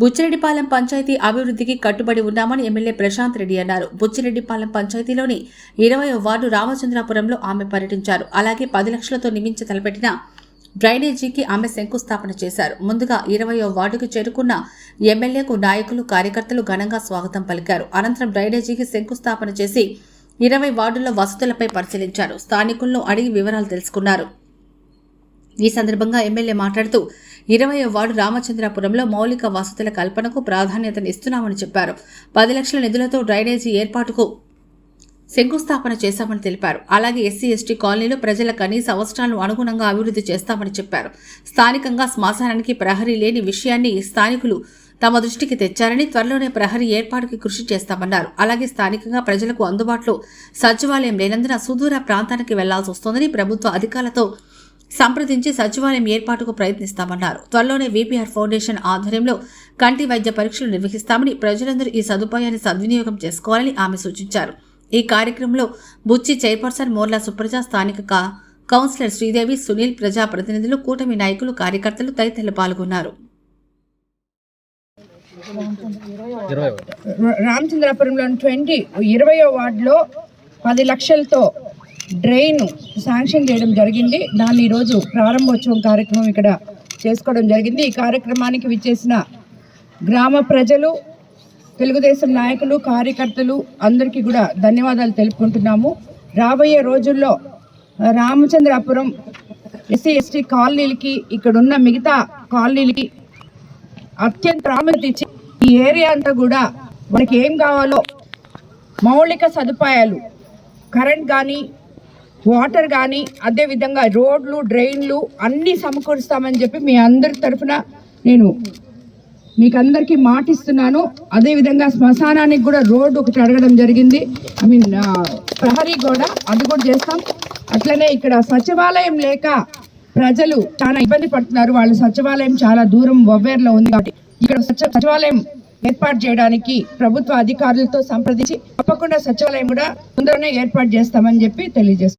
బుచ్చిరెడ్డిపాలెం పంచాయతీ అభివృద్ధికి కట్టుబడి ఉన్నామని ఎమ్మెల్యే ప్రశాంత్ రెడ్డి అన్నారు. బుచ్చిరెడ్డిపాలెం పంచాయతీలోని ఇరవై వార్డు రామచంద్రాపురంలో ఆమె పర్యటించారు. అలాగే పది లక్షలతో నిమించి తలపెట్టిన డ్రైనేజీకి ఆమె శంకుస్థాపన చేశారు. ముందుగా ఇరవయో వార్డుకు చేరుకున్న ఎమ్మెల్యేకు నాయకులు కార్యకర్తలు ఘనంగా స్వాగతం పలికారు. అనంతరం డ్రైనేజీకి శంకుస్థాపన చేసి ఇరవై వార్డుల వసతులపై పరిశీలించారు. స్థానికులను అడిగి వివరాలు తెలుసుకున్నారు. ఈ సందర్భంగా ఎమ్మెల్యే మాట్లాడుతూ ఇరవై వార్డు రామచంద్రాపురంలో మౌలిక వసతుల కల్పనకు ప్రాధాన్యతనిస్తున్నామని చెప్పారు. పది లక్షల నిధులతో డ్రైనేజీ ఏర్పాటుకు శంకుస్థాపన చేశామని తెలిపారు. అలాగే ఎస్సీ ఎస్టీ కాలనీలో ప్రజల కనీస అవసరాలను అనుగుణంగా అభివృద్ధి చేస్తామని చెప్పారు. స్థానికంగా శ్మశానానికి ప్రహరీ లేని విషయాన్ని స్థానికులు తమ దృష్టికి తెచ్చారని త్వరలోనే ప్రహరీ ఏర్పాటుకి కృషి చేస్తామన్నారు. అలాగే స్థానికంగా ప్రజలకు అందుబాటులో సచివాలయం లేనందున సుదూర ప్రాంతానికి వెళ్ళాల్సి వస్తోందని ప్రభుత్వ అధికారులతో సంప్రదించి సచివాలయం ఏర్పాటుకు ప్రయత్నిస్తామన్నారు. త్వరలోనే వీపీఆర్ ఫౌండేషన్ ఆధ్వర్యంలో కంటి వైద్య పరీక్షలు నిర్వహిస్తామని ప్రజలందరూ ఈ సదుపాయాన్ని సద్వినియోగం చేసుకోవాలని ఆమె సూచించారు. ఈ కార్యక్రమంలో బుచ్చి చైర్పర్సన్ మోర్లా సుప్రజ స్థానిక కౌన్సిలర్ శ్రీదేవి సునీల్ ప్రజాప్రతినిధులు కూటమి నాయకులు కార్యకర్తలు తదితరులు పాల్గొన్నారు. ఇరవై రామచంద్రాపురంలోని ట్వంటీ ఇరవయో వార్డులో పది లక్షలతో డ్రైన్ శాంక్షన్ చేయడం జరిగింది. దాన్ని ఈరోజు ప్రారంభోత్సవం కార్యక్రమం ఇక్కడ చేసుకోవడం జరిగింది. ఈ కార్యక్రమానికి విచ్చేసిన గ్రామ ప్రజలు తెలుగుదేశం నాయకులు కార్యకర్తలు అందరికీ కూడా ధన్యవాదాలు తెలుపుకుంటున్నాము. రాబోయే రోజుల్లో రామచంద్రాపురం ఎస్సీ ఎస్టీ కాలనీలకి ఇక్కడున్న మిగతా కాలనీలకి అత్యంత ప్రాముఖ్యత ఇచ్చి ఈ ఏరియా అంతా కూడా మనకి ఏం కావాలో మౌలిక సదుపాయాలు కరెంట్ కానీ వాటర్ కానీ అదేవిధంగా రోడ్లు డ్రైన్లు అన్నీ సమకూరుస్తామని చెప్పి మీ అందరి తరఫున నేను మీకు అందరికీ మాటిస్తున్నాను అదేవిధంగా శ్మశానానికి కూడా రోడ్డు ఒకటి అడగడం జరిగింది. ఐ మీన్ ప్రహరీ కూడా అది కూడా చేస్తాం. అట్లనే ఇక్కడ సచివాలయం లేక ప్రజలు చాలా ఇబ్బంది పడుతున్నారు. వాళ్ళు సచివాలయం చాలా దూరం వవ్వేర్లో ఉంది కాబట్టి ఇక్కడ సచివాలయం ఏర్పాటు చేయడానికి ప్రభుత్వ అధికారులతో సంప్రదించి తప్పకుండా సచివాలయం కూడా తొందరనే ఏర్పాటు చేస్తామని చెప్పి తెలియజేస్తాం